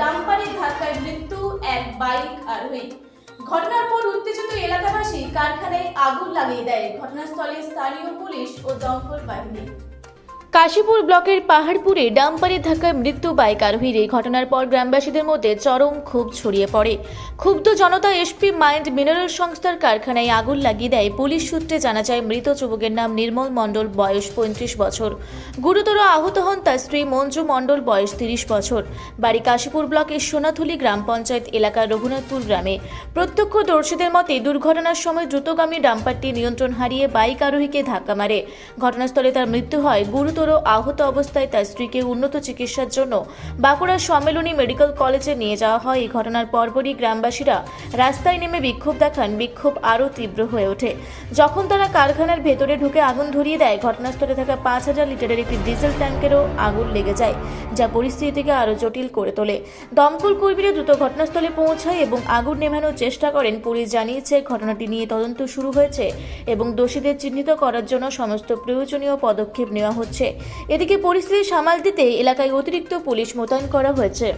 ডাম্পারের ধাক্কায় মৃত্যু এক বাইক আর আরোহী ঘটনার পর উত্তেজিত এলাকাবাসী কারখানায় আগুন লাগিয়ে দেয়। ঘটনাস্থলে স্থানীয় পুলিশ ও দমকল বাহিনী। কাশীপুর ব্লকের পাহাড়পুরে ডাম্পারের ধাক্কায় মৃত্যু বাইক আরোহীর। এই ঘটনার পর গ্রামবাসীদের মধ্যে চরম ক্ষোভ ছড়িয়ে পড়ে। ক্ষুব্ধ জনতা এসপি মাইন্ড মিনারেল সংস্থার কারখানায় আগুন লাগিয়ে দেয় পুলিশ সূত্রে জানা যায়, মৃত যুবকের নাম নির্মল মণ্ডল, বয়স পঁয়ত্রিশ বছর। গুরুতর আহত হন তার স্ত্রী মঞ্জু মণ্ডল, বয়স তিরিশ বছর। বাড়ি কাশীপুর ব্লকের সোনাথুলি গ্রাম পঞ্চায়েত এলাকার রঘুনাথপুর গ্রামে। প্রত্যক্ষদর্শীদের মতে, দুর্ঘটনার সময় দ্রুতগামী ডাম্পারটি নিয়ন্ত্রণ হারিয়ে বাইক আরোহীকে ধাক্কা মারে। ঘটনাস্থলে তার মৃত্যু হয় গুরুতর আহত অবস্থায় তার স্ত্রীকে উন্নত চিকিৎসার জন্য বাঁকুড়ার সম্মেলনী মেডিকেল কলেজে নিয়ে যাওয়া হয়। এই ঘটনার পরপরই গ্রামবাসীরা রাস্তায় নেমে বিক্ষোভ দেখান। বিক্ষোভ আরও তীব্র হয়ে ওঠে। যখন তারা কারখানার ভেতরে ঢুকে আগুন ধরিয়ে দেয়, ঘটনাস্থলে থাকা পাঁচ হাজার লিটারের একটি ডিজেল ট্যাঙ্কেরও আগুন লেগে যায়, যা পরিস্থিতিকে আরও জটিল করে তোলে। দমকল কর্মীরা দ্রুত ঘটনাস্থলে পৌঁছায় এবং আগুন নেভানোর চেষ্টা করেন। পুলিশ জানিয়েছে, ঘটনাটি নিয়ে তদন্ত শুরু হয়েছে এবং দোষীদের চিহ্নিত করার জন্য সমস্ত প্রয়োজনীয় পদক্ষেপ নেওয়া হচ্ছে। এদিকে পরিস্থিতি সামাল দিতে এলাকায় অতিরিক্ত পুলিশ মোতায়েন করা হয়েছে।